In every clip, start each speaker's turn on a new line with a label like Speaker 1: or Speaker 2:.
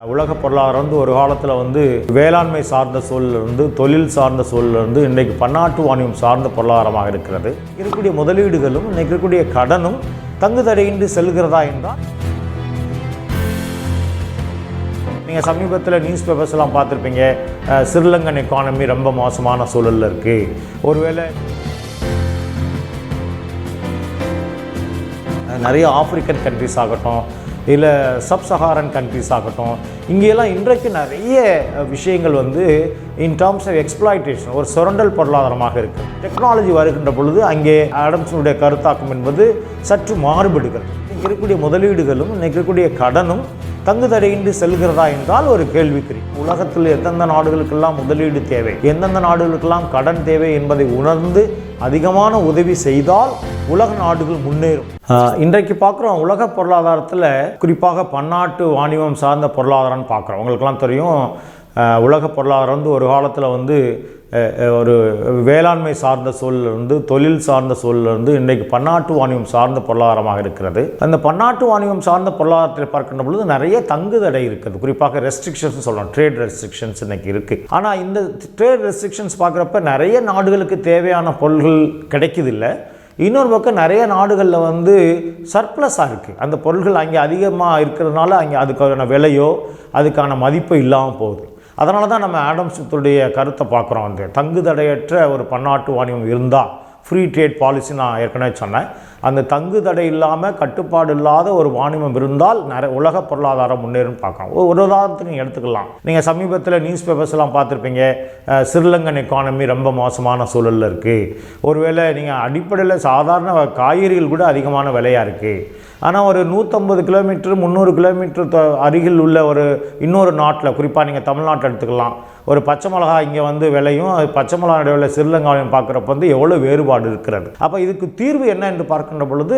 Speaker 1: உலக பொருளாதாரம் வந்து ஒரு காலத்தில் வந்து வேளாண்மை சார்ந்த சூழலிருந்து இருந்து தொழில் சார்ந்த சூழலிருந்து இருந்து இன்றைக்கு பன்னாட்டு வாணியம் சார்ந்த பொருளாதாரமாக இருக்கிறது. இருக்கக்கூடிய முதலீடுகளும் இன்றைக்கு இருக்கக்கூடிய கடனும் தங்குதடையின்றி செல்கிறதா என்றால் நீங்கள் சமீபத்தில் நியூஸ் பேப்பர்ஸ்லாம் பார்த்துருப்பீங்க. அஹ், ஸ்ரீலங்கன் எக்கானமி ரொம்ப மோசமான சூழலில் இருக்குது ஒருவேளை நிறைய ஆப்பிரிக்கன் கண்ட்ரிஸ் ஆகட்டும் இல்லை சப் சஹாரன் கண்ட்ரிஸ் ஆகட்டும் இங்கெல்லாம் இன்றைக்கு நிறைய விஷயங்கள் வந்து இன் டேர்ம்ஸ் ஆஃப் எக்ஸ்ப்ளாய்டேஷன் ஒரு சுரண்டல் பொருளாதாரமாக இருக்குது டெக்னாலஜி வருகின்ற பொழுது அங்கே ஆடம்ஸனுடைய கருத்தாக்கம் என்பது சற்று மாறுபடுகிறது. இன்றைக்கு இருக்கக்கூடிய முதலீடுகளும் இன்றைக்கு இருக்கக்கூடிய கடனும் தங்குதடையின்றி செல்கிறதா என்றால் ஒரு கேள்விக்குறி. உலகத்தில் எந்தெந்த நாடுகளுக்கெல்லாம் முதலீடு தேவை எந்தெந்த நாடுகளுக்கெல்லாம் கடன் தேவை என்பதை உணர்ந்து அதிகமான உதவி செய்தால் உலக நாடுகள் முன்னேறும். இன்றைக்கு பார்க்குறோம் உலக பொருளாதாரத்தில் குறிப்பாக பன்னாட்டு வாணிபம் சார்ந்த பொருளாதாரம்னு பார்க்குறோம். உங்களுக்கெல்லாம் தெரியும் உலக பொருளாதாரம் வந்து ஒரு காலத்தில் வந்து ஒரு வேளாண்மை சார்ந்த சூழலிருந்து இருந்து தொழில் சார்ந்த சூழலிருந்து இருந்து இன்றைக்கு பன்னாட்டு வாணிபம் சார்ந்த பொருளாதாரமாக இருக்கிறது. அந்த பன்னாட்டு வாணிபம் சார்ந்த பொருளாதாரத்தை பார்க்கின்ற பொழுது நிறைய தங்குதடை இருக்குது. குறிப்பாக ரெஸ்ட்ரிக்ஷன்ஸ் சொல்லலாம் ட்ரேட் ரெஸ்ட்ரிக்ஷன்ஸ் இன்னைக்கு இருக்குது ஆனால் இந்த ட்ரேட் ரெஸ்ட்ரிக்ஷன்ஸ் பார்க்குறப்ப நிறைய நாடுகளுக்கு தேவையான பொருள்கள் கிடைக்குதில்ல. இன்னொரு பக்கம் நிறைய நாடுகளில் வந்து சர்ப்ளஸாக இருக்குது அந்த பொருள்கள் அங்கே அதிகமாக இருக்கிறதுனால அங்கே அதுக்கான விலையோ அதுக்கான மதிப்போ இல்லாமல் போகுது. அதனால தான் நம்ம ஆடம் கருத்தை பார்க்குறோம் வந்து தங்குதடையற்ற ஒரு பன்னாட்டு வாணிபம் இருந்தால் ஃப்ரீ ட்ரேட் பாலிசி நான் ஏற்கனவே சொன்னேன். அந்த தங்கு தடை இல்லாமல் கட்டுப்பாடு இல்லாத ஒரு வாணிபம் இருந்தால் நிறைய உலக பொருளாதாரம் முன்னேறும் பார்க்கலாம். ஒரு ஒரு உதாரணத்துக்கு நீங்கள் எடுத்துக்கலாம். நீங்கள் சமீபத்தில் நியூஸ் பேப்பர்ஸ்லாம் பார்த்துருப்பீங்க. ஸ்ரீலங்கன் எக்கானமி ரொம்ப மோசமான சூழலில் இருக்குது ஒருவேளை நீங்கள் அடிப்படையில் சாதாரண காய்கறிகள் கூட அதிகமான விலையாக இருக்குது ஆனால் ஒரு நூற்றம்பது கிலோமீட்டர் முந்நூறு கிலோமீட்டர் அருகில் உள்ள ஒரு இன்னொரு நாட்டில் குறிப்பாக நீங்கள் தமிழ்நாட்டை எடுத்துக்கலாம். ஒரு பச்சை மிளகா இங்கே வந்து விலையும் பச்சை மிளகா விலை சிறுலங்காவையும் பார்க்குறப்ப வந்து எவ்வளோ வேறுபாடு இருக்கிறது. அப்போ இதுக்கு தீர்வு என்ன என்று பார்க்கின்ற பொழுது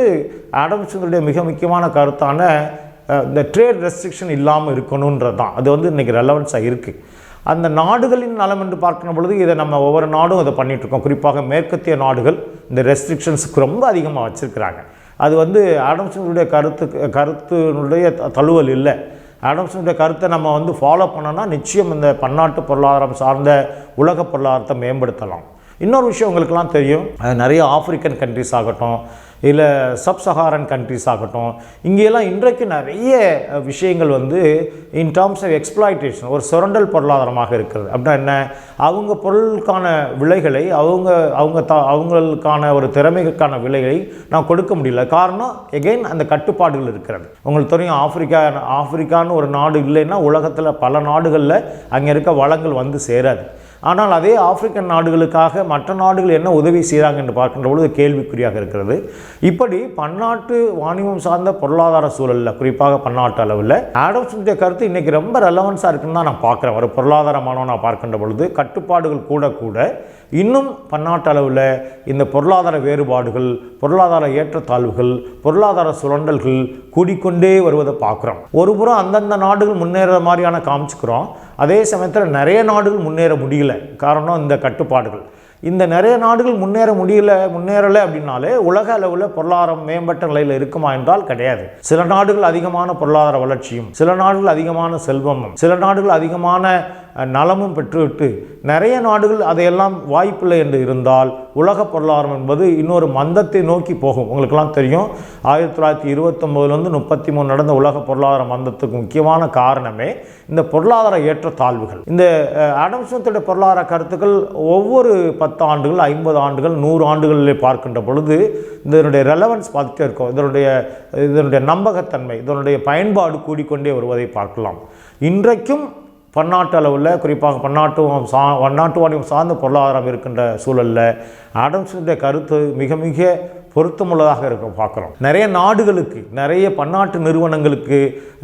Speaker 1: ஆடம்ஸுடைய மிக முக்கியமான கருத்தான இந்த ட்ரேட் ரெஸ்ட்ரிக்ஷன் இல்லாமல் இருக்கணுன்றது தான். அது வந்து இன்றைக்கி ரெலவன்ஸாக இருக்குது அந்த நாடுகளின் நலம் என்று பார்க்கிற பொழுது இதை நம்ம ஒவ்வொரு நாடும் அதை பண்ணிகிட்ருக்கோம் குறிப்பாக மேற்கத்திய நாடுகள் இந்த ரெஸ்ட்ரிக்ஷன்ஸுக்கு ரொம்ப அதிகமாக வச்சுருக்கிறாங்க. அது வந்து ஆடம்ஸனுடைய கருத்து கருத்தினுடைய த- தழுவல் இல்லை. ஆடம்ஸனுடைய கருத்தை நம்ம வந்து ஃபாலோ பண்ணோன்னா நிச்சயம் இந்த பன்னாட்டு பொருளாதாரம் சார்ந்த உலக பொருளாதாரத்தை மேம்படுத்தலாம். இன்னொரு விஷயம் உங்களுக்குலாம் தெரியும். அது நிறைய ஆப்பிரிக்கன் கண்ட்ரிஸ் ஆகட்டும் இல்லை சப்சஹாரன் கண்ட்ரிஸ் ஆகட்டும் இங்கெல்லாம் இன்றைக்கு நிறைய விஷயங்கள் வந்து இன் டேர்ம்ஸ் ஆஃப் எக்ஸ்ப்ளாய்டேஷன் ஒரு சுரண்டல் பொருளாதாரமாக இருக்கிறது. அப்படின்னா என்ன? அவங்க பொருளுக்கான விலைகளை அவங்க அவங்க த அவங்களுக்கான ஒரு திறமைக்கான விலைகளை நான் கொடுக்க முடியல. காரணம் எகெயின் அந்த கட்டுப்பாடுகள் இருக்கிறது. உங்களுக்கு தெரியும் ஆப்பிரிக்கா ஆப்பிரிக்கான்னு ஒரு நாடு இல்லைன்னா உலகத்தில் பல நாடுகளில் அங்கே இருக்க வளங்கள் வந்து சேராது. ஆனால் அதே ஆப்பிரிக்கன் நாடுகளுக்காக மற்ற நாடுகள் என்ன உதவி செய்கிறாங்க என்று பார்க்கின்ற பொழுது கேள்விக்குறியாக இருக்கிறது. இப்படி பன்னாட்டு வாணிபம் சார்ந்த பொருளாதார சூழலில் குறிப்பாக பன்னாட்டு அளவில் ஆடம்ஸுடைய கருத்து இன்றைக்கி ரொம்ப ரெலவன்ஸாக இருக்குன்னு தான் நான் பார்க்குறேன். ஒரு பொருளாதாரமானவன் நான் பார்க்கின்ற பொழுது கட்டுப்பாடுகள் கூட கூட இன்னும் பன்னாட்டு அளவில் இந்த பொருளாதார வேறுபாடுகள் பொருளாதார ஏற்றத்தாழ்வுகள் பொருளாதார சுரண்டல்கள் கூடிக்கொண்டே வருவதை பார்க்குறோம். ஒரு புறம் அந்தந்த நாடுகள் முன்னேற மாதிரியான காமிச்சுக்கிறோம். அதே சமயத்தில் நிறைய நாடுகள் முன்னேற முடியல. காரணம் இந்த கட்டுப்பாடுகள். இந்த நிறைய நாடுகள் முன்னேற முடியல முன்னேறலை அப்படின்னாலே உலக அளவில் பொருளாதாரம் மேம்பட்ட நிலையில் இருக்குமா என்றால் கிடையாது. சில நாடுகள் அதிகமான பொருளாதார வளர்ச்சியும் சில நாடுகள் அதிகமான செல்வமும் சில நாடுகள் அதிகமான நலமும் பெற்றுவிட்டு நிறைய நாடுகள் அதையெல்லாம் வாய்ப்பில்லை என்று இருந்தால் உலக பொருளாதாரம் என்பது இன்னொரு மந்தத்தை நோக்கி போகும். உங்களுக்கெல்லாம் தெரியும் ஆயிரத்தி தொள்ளாயிரத்தி இருபத்தொம்போதுலேருந்து முப்பத்தி மூணு நடந்த உலக பொருளாதார மந்தத்துக்கு முக்கியமான காரணமே இந்த பொருளாதார ஏற்றத்தாழ்வுகள் இந்த அஹ், பொருளாதார கருத்துக்கள் ஒவ்வொரு பத்து ஆண்டுகள் ஐம்பது ஆண்டுகள் நூறு ஆண்டுகளிலே பார்க்கின்ற பொழுது இதனுடைய ரெலவன்ஸ் பார்த்துட்டே இருக்கும். இதனுடைய இதனுடைய நம்பகத்தன்மை இதனுடைய பயன்பாடு கூடிக்கொண்டே வருவதை பார்க்கலாம். இன்றைக்கும் பன்னாட்டு அளவில் குறிப்பாக பன்னாட்டு சா பன்னாட்டு வாணிபம் சார்ந்த பொருளாதாரம் இருக்கின்ற சூழலில் ஆடம்ஸுடைய கருத்து மிக மிக பொருத்தமுள்ளதாக இருக்க பார்க்குறோம். நிறைய நாடுகளுக்கு நிறைய பன்னாட்டு நிறுவனங்களுக்கு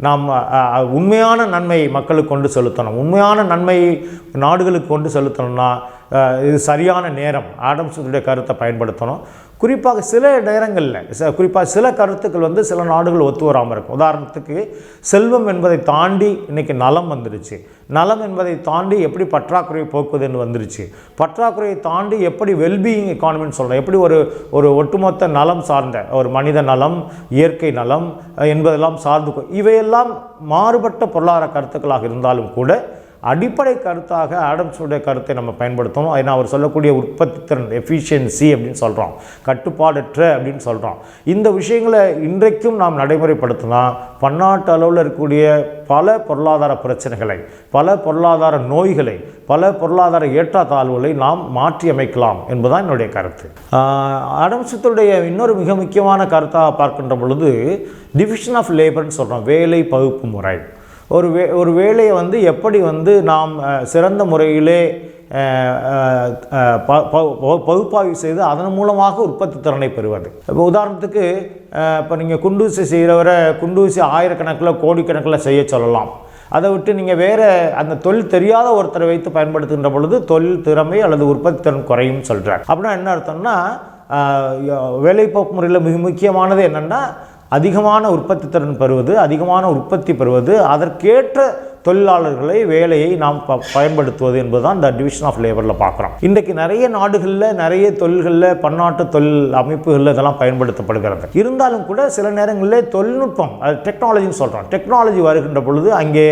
Speaker 1: நாம் உண்மையான நன்மையை மக்களுக்கு கொண்டு செலுத்தணும். உண்மையான நன்மையை நாடுகளுக்கு கொண்டு செலுத்தணும்னா இது சரியான நேரம் ஆடம்ஸுடைய கருத்தை பயன்படுத்தணும். குறிப்பாக சில நேரங்களில் ச- குறிப்பாக சில கருத்துக்கள் வந்து சில நாடுகள் ஒத்து வராமல் இருக்கும். உதாரணத்துக்கு செல்வம் என்பதை தாண்டி இன்னைக்கு நலம் வந்துருச்சு. நலம் என்பதை தாண்டி எப்படி பற்றாக்குறையை போக்குவதுன்னு வந்துருச்சு. பற்றாக்குறையை தாண்டி எப்படி வெல்பீயிங் எக்கானமின்னு சொல்கிறோம் எப்படி ஒரு ஒரு ஒட்டுமொத்த நலம் சார்ந்த ஒரு மனித நலம் இயற்கை நலம் என்பதெல்லாம் சார்ந்து இவையெல்லாம் மாறுபட்ட பொருளாதார கருத்துக்களாக இருந்தாலும் கூட அடிப்படை கருத்தாக ஆடம்ஸுடைய கருத்தை நம்ம பயன்படுத்தணும். ஏன்னா அவர் சொல்லக்கூடிய உற்பத்தி திறன் எஃபிஷியன்சி அப்படின்னு சொல்கிறோம் கட்டுப்பாடற்ற அப்படின்னு சொல்கிறோம் இந்த விஷயங்களை இன்றைக்கும் நாம் நடைமுறைப்படுத்தினா பன்னாட்டு அளவில் இருக்கக்கூடிய பல பொருளாதார பிரச்சனைகளை பல பொருளாதார நோய்களை பல பொருளாதார ஏற்றத்தாழ்வுகளை நாம் மாற்றி அமைக்கலாம் என்பதுதான் என்னுடைய கருத்து. அடம்சத்துடைய இன்னொரு மிக முக்கியமான கருத்தாக பார்க்கின்ற பொழுது டிவிஷன் ஆஃப் லேபர்னு சொல்கிறோம் வேலை பகுப்பு முறை. ஒரு வே ஒரு வேலையை வந்து எப்படி வந்து நாம் சிறந்த முறையிலே ப- பகுப்பாய்வு செய்து அதன் மூலமாக உற்பத்தி திறனை பெறுவது. இப்போ உதாரணத்துக்கு இப்போ நீங்கள் குண்டூசி செய்கிறவரை குண்டூசி ஆயிரக்கணக்கில் கோடிக்கணக்கில் செய்ய சொல்லலாம். அதை விட்டு நீங்கள் வேறு அந்த தொழில் தெரியாத ஒருத்தரை வைத்து பயன்படுத்துகின்ற பொழுது தொழில் திறமை அல்லது உற்பத்தி திறன் குறையும் சொல்கிறார் அப்படின்னா என்ன அர்த்தம்னா வேலைப்போக்கு முறையில் மிக முக்கியமானது என்னென்னா அதிகமான உற்பத்தி திறன் பெறுவது அதிகமான உற்பத்தி பெறுவது அதற்கேற்ற தொழிலாளர்களை வேலையை நாம் ப பயன்படுத்துவது என்பதுதான் இந்த டிவிஷன் ஆஃப் லேபரில் பார்க்குறோம். இன்றைக்கு நிறைய நாடுகளில் நிறைய தொழில்களில் பன்னாட்டு தொழில் அமைப்புகளில் இதெல்லாம் பயன்படுத்தப்படுகிறது. இருந்தாலும் கூட சில நேரங்களில் தொழில்நுட்பம் அது டெக்னாலஜின்னு சொல்கிறோம் டெக்னாலஜி வருகின்ற பொழுது அங்கே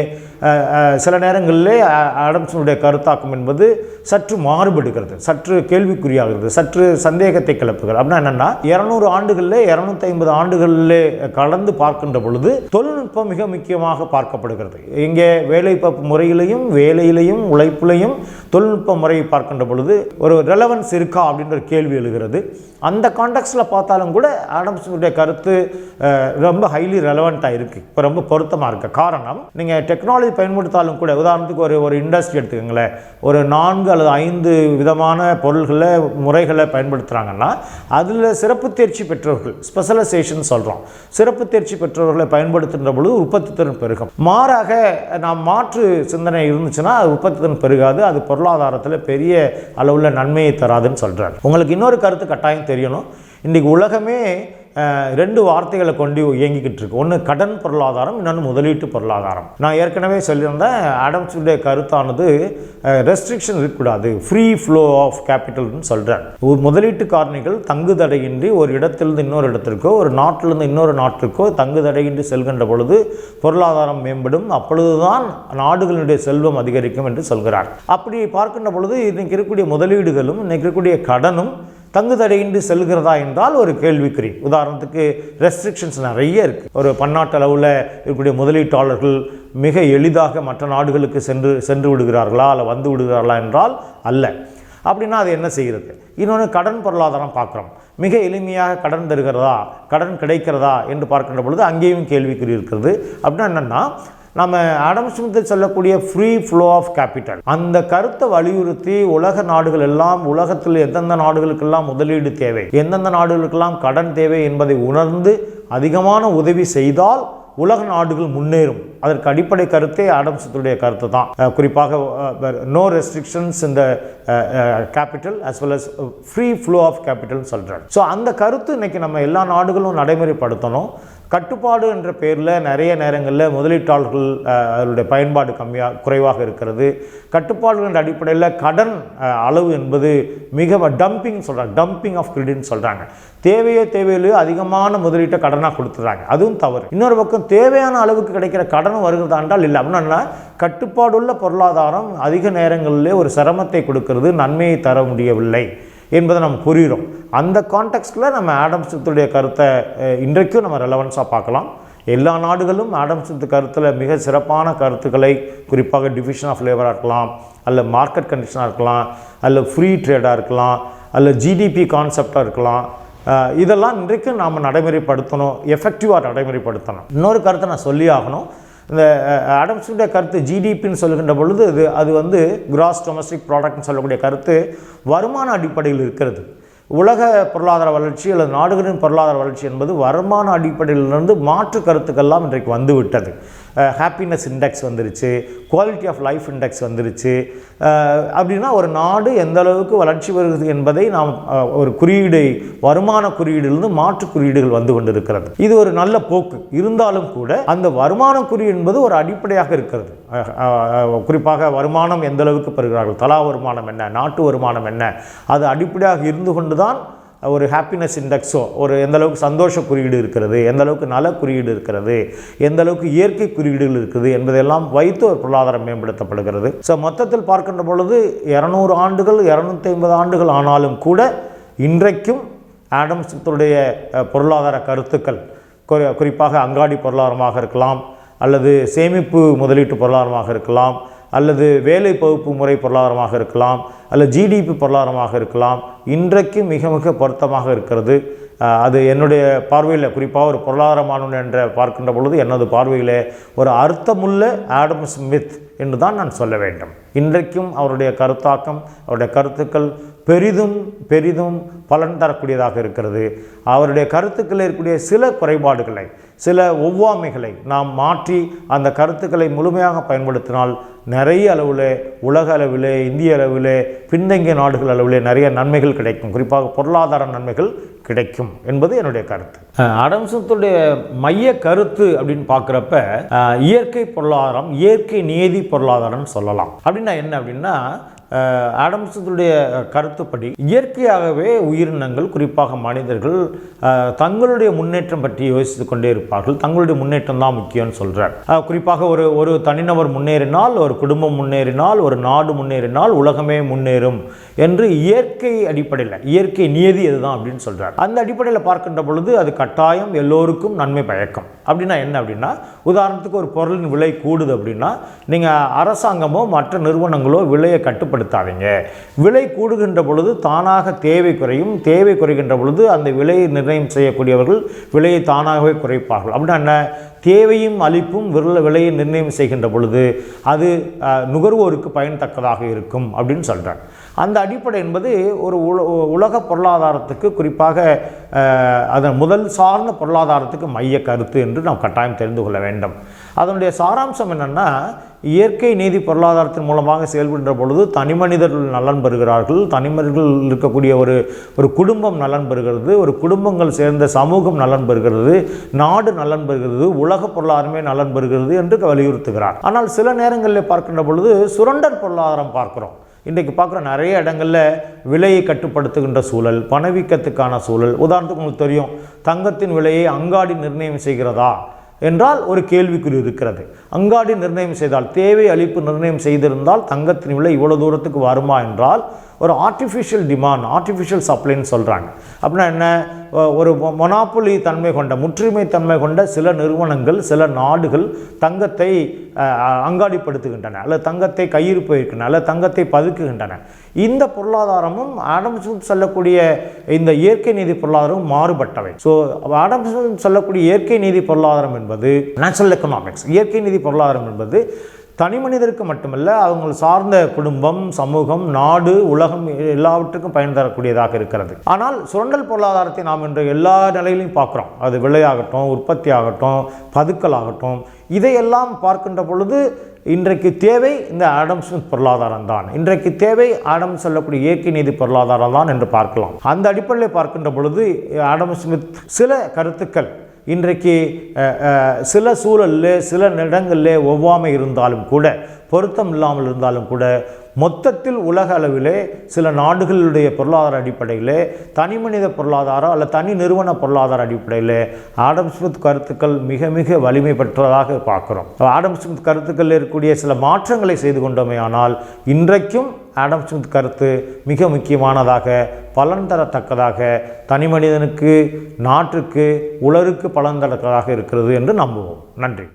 Speaker 1: சில நேரங்களிலே அ- அடம்ஸனுடைய கருத்தாக்கம் என்பது சற்று மாறுபடுகிறது சற்று கேள்விக்குறியாகிறது சற்று சந்தேகத்தை கிளப்புகிறது. அப்படின்னா என்னென்னா இரநூறு ஆண்டுகளில் இரநூத்தி ஐம்பது ஆண்டுகளில் கலந்து பார்க்கின்ற பொழுது தொழில்நுட்பம் மிக முக்கியமாக பார்க்கப்படுகிறது. இங்கே வேலை முறையிலையும் வேலையிலையும் உழைப்புலையும் தொழில்நுட்ப முறையை பார்க்கின்ற பொழுது ஒரு ரெலவன்ஸ் இருக்கா அப்படின்ற ஒரு கேள்வி எழுகிறது. அந்த கான்டெக்ட்ஸில் பார்த்தாலும் கூட ஆடம்ஸுடைய கருத்து ரொம்ப ஹைலி ரெலவெண்ட்டாக இருக்குது இப்போ ரொம்ப பொருத்தமாக இருக்குது காரணம் நீங்கள் டெக்னாலஜி பயன்படுத்தாலும் கூட உதாரணத்துக்கு ஒரு ஒரு இண்டஸ்ட்ரி எடுத்துக்கோங்களேன். ஒரு நான்கு அல்லது ஐந்து விதமான பொருள்களை முறைகளை பயன்படுத்துகிறாங்கன்னா அதில் சிறப்பு தேர்ச்சி பெற்றவர்கள் ஸ்பெஷலைசேஷன் சொல்கிறோம் சிறப்பு தேர்ச்சி பெற்றவர்களை பயன்படுத்துகின்ற பொழுது உற்பத்தி திறன் பெருகும். மாறாக நாம் மாற்று சிந்தனை இருந்துச்சுன்னா அது உற்பத்தி திறன் பெருகாது அது பொருள் பொருளாதாரத்தில் பெரிய அளவில் நன்மையை தராதுன்னு சொல்கிறாங்க உங்களுக்கு இன்னொரு கருத்து கட்டாயம் தெரியணும். இன்றைக்கி உலகமே ரெண்டு வார்த்தைகளை கொண்டு இயங்கிக்கிட்டு இருக்கு. ஒன்று கடன் பொருளாதாரம் இன்னொன்று முதலீட்டு பொருளாதாரம். நான் ஏற்கனவே சொல்லியிருந்தேன் ஆடம்ஸுடைய கருத்தானது ரெஸ்ட்ரிக்ஷன் இருக்கக்கூடாது ஃப்ரீ ஃப்ளோ ஆஃப் கேபிட்டல்னு ஒரு முதலீட்டு காரணிகள் தங்கு தடையின்றி ஒரு இடத்திலிருந்து இன்னொரு இடத்திற்கோ ஒரு நாட்டிலிருந்து இன்னொரு நாட்டிற்கோ தங்கு தடையின்றி செல்கின்ற பொழுது பொருளாதாரம் மேம்படும். அப்பொழுதுதான் நாடுகளுடைய செல்வம் அதிகரிக்கும் என்று சொல்கிறார். அப்படி பார்க்கின்ற பொழுது இன்றைக்கு இருக்கக்கூடிய முதலீடுகளும் இன்றைக்கு இருக்கக்கூடிய கடனும் தங்குதடையின்றி செல்கிறதா என்றால் ஒரு கேள்விக்குறி உதாரணத்துக்கு ரெஸ்ட்ரிக்ஷன்ஸ் நிறைய இருக்குது ஒரு பன்னாட்டு அளவில் இருக்கக்கூடிய முதலீட்டாளர்கள் மிக எளிதாக மற்ற நாடுகளுக்கு சென்று சென்று விடுகிறார்களா அல்ல வந்து விடுகிறார்களா என்றால் அல்ல. அப்படின்னா அது என்ன செய்கிறது? இன்னொன்று கடன் பொருளாதாரம் பார்க்குறோம். மிக எளிமையாக கடன் தருகிறதா கடன் கிடைக்கிறதா என்று பார்க்கின்ற பொழுது அங்கேயும் கேள்விக்குறி இருக்கிறது. அப்படின்னா என்னென்னா நம்ம அடம் ஸ்மித்தில் சொல்லக்கூடிய ஃப்ரீ ஃப்ளோ ஆஃப் கேபிட்டல் அந்த கருத்தை வலியுறுத்தி உலக நாடுகள் எல்லாம் உலகத்தில் எந்தெந்த நாடுகளுக்கெல்லாம் முதலீடு தேவை எந்தெந்த நாடுகளுக்கெல்லாம் கடன் தேவை என்பதை உணர்ந்து அதிகமான உதவி செய்தால் உலக நாடுகள் முன்னேறும். அதற்கு அடிப்படை கருத்தே ஆடம்ஸத்துடைய கருத்து தான். குறிப்பாக நோ ரெஸ்ட்ரிக்ஷன்ஸ் இந்த capital as well as free flow of கேபிட்டல்னு சொல்கிறாங்க ஸோ அந்த கருத்து இன்னைக்கு நம்ம எல்லா நாடுகளும் நடைமுறைப்படுத்தணும். கட்டுப்பாடு என்ற பேரில் நிறைய நேரங்களில் முதலீட்டாளர்கள் அதனுடைய பயன்பாடு கம்மியாக குறைவாக இருக்கிறது. கட்டுப்பாடுகள் என்ற அடிப்படையில் கடன் அளவு என்பது மிக டம்பிங் சொல்கிறாங்க டம்பிங் ஆஃப் கிரெடிட்னு சொல்கிறாங்க தேவையே தேவையிலேயே அதிகமான முதலீட்டை கடனாக கொடுத்துட்றாங்க அதுவும் தவறு. இன்னொரு பக்கம் தேவையான அளவுக்கு கிடைக்கிற கடன் கடனும் வருகிறதாண்டால் இல்லை. அப்படின்னா கட்டுப்பாடுள்ள பொருளாதாரம் அதிக நேரங்களிலே ஒரு சிரமத்தை கொடுக்கிறது நன்மையை தர முடியவில்லை என்பதை நம்ம புரிகிறோம் அந்த கான்டெக்ஸ்டில் நம்ம ஆடம் சித்துடைய கருத்தை இன்றைக்கும் நம்ம ரெலவன்ஸாக பார்க்கலாம். எல்லா நாடுகளும் ஆடம் ஸ்மித் கருத்தில் மிக சிறப்பான கருத்துக்களை குறிப்பாக டிவிஷன் ஆஃப் லேபராக இருக்கலாம் அல்ல மார்க்கெட் கண்டிஷனாக இருக்கலாம் அல்ல ஃப்ரீ ட்ரேடாக இருக்கலாம் அல்ல ஜிடிபி கான்செப்டாக இருக்கலாம். இதெல்லாம் இன்றைக்கும் நாம் நடைமுறைப்படுத்தணும் எஃபெக்டிவாக நடைமுறைப்படுத்தணும். இன்னொரு கருத்தை நான் சொல்லி ஆகணும். இந்த அடம்ஸுடைய கருத்து ஜிடிபின்னு சொல்லுகின்ற பொழுது அது அது வந்து கிராஸ் டொமஸ்டிக் ப்ராடக்ட்னு சொல்லக்கூடிய கருத்து வருமான அடிப்படையில் இருக்கிறது. உலக பொருளாதார வளர்ச்சி அல்லது நாடுகளின் பொருளாதார வளர்ச்சி என்பது வருமான அடிப்படையிலிருந்து மாற்று கருத்துக்கள்லாம் இன்றைக்கு வந்துவிட்டது. ஹாப்பினஸ் இண்டெக்ஸ் வந்துருச்சு குவாலிட்டி ஆஃப் லைஃப் இண்டெக்ஸ் வந்துருச்சு. அப்படின்னா ஒரு நாடு எந்த அளவுக்கு வளர்ச்சி வருகிறது என்பதை நாம் ஒரு குறியீடு வருமான குறியீடிலிருந்து மாற்று குறியீடுகள் வந்து கொண்டிருக்கிறது. இது ஒரு நல்ல போக்கு. இருந்தாலும் கூட அந்த வருமான குறியீடு என்பது ஒரு அடிப்படையாக இருக்கிறது. குறிப்பாக வருமானம் எந்த அளவுக்கு பெறுகிறார்கள்? தலா வருமானம் என்ன? நாட்டு வருமானம் என்ன? அது அடிப்படையாக இருந்து கொண்டு தான் ஒரு ஹாப்பினஸ் இண்டெக்ஸோ ஒரு எந்தளவுக்கு சந்தோஷ குறியீடு இருக்கிறது எந்த அளவுக்கு நல குறியீடு இருக்கிறது எந்தளவுக்கு இயற்கை குறியீடுகள் இருக்குது என்பதெல்லாம் வைத்து ஒரு பொருளாதாரம் மேம்படுத்தப்படுகிறது. ஸோ மொத்தத்தில் பார்க்கின்ற பொழுது இரநூறு ஆண்டுகள் இரநூத்தி ஐம்பது ஆண்டுகள் ஆனாலும் கூட இன்றைக்கும் ஆடம் ஸ்மித்துடைய பொருளாதார கருத்துக்கள் குறி- குறிப்பாக அங்காடி பொருளாதாரமாக இருக்கலாம் அல்லது சேமிப்பு முதலீட்டு பொருளாதாரமாக இருக்கலாம் அல்லது வேலை பகுப்பு முறை பொருளாதாரமாக இருக்கலாம் அல்லது ஜிடிபி பொருளாதாரமாக இருக்கலாம் இன்றைக்கு மிக மிக பொருத்தமாக இருக்கிறது. அது என்னுடைய பார்வையில் குறிப்பாக ஒரு பொருளாதார மாணவன் என்ற பார்க்கின்ற பொழுது எனது பார்வையில் ஒரு அர்த்தமுள்ள ஆடம் ஸ்மித் என்று தான் நான் சொல்ல வேண்டும். இன்றைக்கும் அவருடைய கருத்தாக்கம் அவருடைய கருத்துக்கள் பெரிதும் பெரிதும் பலன் தரக்கூடியதாக இருக்கிறது. அவருடைய கருத்துக்களில் இருக்கக்கூடிய சில குறைபாடுகளை சில ஒவ்வாமைகளை நாம் மாற்றி அந்த கருத்துக்களை முழுமையாக பயன்படுத்தினால் நிறைய அளவில் உலக அளவில் இந்திய அளவில் பின்தங்கிய நாடுகள் அளவிலே நிறைய நன்மைகள் கிடைக்கும். குறிப்பாக பொருளாதார நன்மைகள் கிடைக்கும் என்பது என்னுடைய கருத்து. அடம்சத்துடைய மைய கருத்து அப்படின்னு பார்க்குறப்ப இயற்கை பொருளாதாரம் இயற்கை நியதி பொருளாதாரம்னு சொல்லலாம். அப்படின்னா என்ன அப்படின்னா ஆடம்ஸுடைய கருத்துப்படி இயற்கையாகவே உயிரினங்கள் குறிப்பாக மனிதர்கள் தங்களுடைய முன்னேற்றம் பற்றி யோசித்து கொண்டே இருப்பார்கள். தங்களுடைய முன்னேற்றம் தான் முக்கியம்னு சொல்கிறார் குறிப்பாக ஒரு ஒரு தனிநபர் முன்னேறினால் ஒரு குடும்பம் முன்னேறினால் ஒரு நாடு முன்னேறினால் உலகமே முன்னேறும் என்று இயற்கை அடிப்படையில் இயற்கை நியதி அதுதான் அப்படின்னு சொல்கிறார் அந்த அடிப்படையில் பார்க்கின்ற பொழுது அது கட்டாயம் எல்லோருக்கும் நன்மை பயக்கம். அப்படின்னா என்ன அப்படின்னா உதாரணத்துக்கு ஒரு பொருளின் விலை கூடுது அப்படின்னா நீங்கள் அரசாங்கமோ மற்ற நிறுவனங்களோ விலையை கட்டுப்படுத்த பயன்படுத்தாதீங்க விலை கூடுகின்ற பொழுது தானாக தேவை குறையும். தேவை குறைகின்ற பொழுது அந்த விலையை நிர்ணயம் செய்யக்கூடியவர்கள் விலையை தானாகவே குறைப்பார்கள். அப்படின்னா என்ன? தேவையும் அளிப்பும் விரல விலையை நிர்ணயம் செய்கின்ற பொழுது அது நுகர்வோருக்கு பயன்தக்கதாக இருக்கும் அப்படின்னு சொல்கிறாங்க அந்த அடிப்படை என்பது ஒரு உலக பொருளாதாரத்துக்கு குறிப்பாக அதன் முதல் சார்ந்த பொருளாதாரத்துக்கு மைய கருத்து என்று நாம் கட்டாயம் தெரிந்து கொள்ள வேண்டும். அதனுடைய சாராம்சம் என்னென்னா இயற்கை நீதி பொருளாதாரத்தின் மூலமாக செயல்படுகின்ற பொழுது தனிமனிதர்கள் நலன் பெறுகிறார்கள். தனிமனிதர்கள் இருக்கக்கூடிய ஒரு ஒரு குடும்பம் நலன் பெறுகிறது. ஒரு குடும்பங்கள் சேர்ந்த சமூகம் நலன் பெறுகிறது. நாடு நலன் பெறுகிறது. உலக பொருளாதாரமே நலன் பெறுகிறது என்று வலியுறுத்துகிறார். ஆனால் சில நேரங்களில் பார்க்கின்ற பொழுது சுரண்டர் பொருளாதாரம் பார்க்கிறோம். இன்றைக்கு பார்க்குற நிறைய இடங்களில் விலையை கட்டுப்படுத்துகின்ற சூழல் பணவீக்கத்துக்கான சூழல். உதாரணத்துக்கு உங்களுக்கு தெரியும் தங்கத்தின் விலையை அங்காடி நிர்ணயம் செய்கிறதா? என்றால் ஒரு கேள்விக்குறி இருக்கிறது. அங்காடி நிர்ணயம் செய்தால் தேவை அளிப்பு நிர்ணயம் செய்திருந்தால் தங்கத்தின் விலை இவ்வளோ தூரத்துக்கு வருமா என்றால் ஒரு ஆர்டிஃபிஷியல் டிமாண்ட் ஆர்டிஃபிஷியல் சப்ளைன்னு சொல்கிறாங்க அப்படின்னா என்ன? ஒரு மொனாப்புலி தன்மை கொண்ட முற்றுமை தன்மை கொண்ட சில நிறுவனங்கள் சில நாடுகள் தங்கத்தை அங்காடிப்படுத்துகின்றன அல்லது தங்கத்தை கையிருப்பு வைக்கின்றன அல்லது தங்கத்தை பதுக்குகின்றன. இந்த பொருளாதாரமும் ஆடம் ஸ்மித் சொல்லக்கூடிய இந்த இயற்கை நீதி பொருளாதாரம் மாறுபட்டவை. ஸோ ஆடம் ஸ்மித் சொல்லக்கூடிய இயற்கை நீதி பொருளாதாரம் என்பது நேச்சுரல் எக்கனாமிக்ஸ் இயற்கை நீதி பொருளாதாரம் என்பது தனி மனிதருக்கு மட்டுமல்ல அவங்க சார்ந்த குடும்பம் சமூகம் நாடு உலகம் எல்லாவற்றுக்கும் பயன் தரக்கூடியதாக இருக்கிறது. ஆனால் சுரண்டல் பொருளாதாரத்தை நாம் இன்று எல்லா நிலையிலையும் பார்க்குறோம். அது விலையாகட்டும் உற்பத்தி ஆகட்டும் பதுக்கல் ஆகட்டும் இதையெல்லாம் பார்க்கின்ற பொழுது இன்றைக்கு தேவை இந்த ஆடம் ஸ்மித் பொருளாதாரம் தான். இன்றைக்கு தேவை ஆடம் சொல்லக்கூடிய இயற்கை நீதி பொருளாதாரம் தான் என்று பார்க்கலாம். அந்த அடிப்படையில் பார்க்கின்ற பொழுது ஆடம் ஸ்மித் சில கருத்துக்கள் இன்றைக்கு சில சூழலில் சில இடங்களில் ஒவ்வாமை இருந்தாலும் கூட பொருத்தம் இல்லாமல் இருந்தாலும் கூட மொத்தத்தில் உலக அளவிலே சில நாடுகளுடைய பொருளாதார அடிப்படையிலே தனி மனித பொருளாதாரம் அல்ல தனி நிறுவன பொருளாதார அடிப்படையில் ஆடம் ஸ்மித் கருத்துக்கள் மிக மிக வலிமை பெற்றதாக பார்க்குறோம். ஆடம் ஸ்மித் கருத்துக்களில் இருக்கக்கூடிய சில மாற்றங்களை செய்து கொண்டோமே ஆனால் இன்றைக்கும் ஆடம் ஸ்மித் கருத்து மிக முக்கியமானதாக பலன் தரத்தக்கதாக தனி மனிதனுக்கு நாட்டுக்கு உலருக்கு பலன் தரத்தக்கதாக இருக்கிறது என்று நம்புவோம். நன்றி.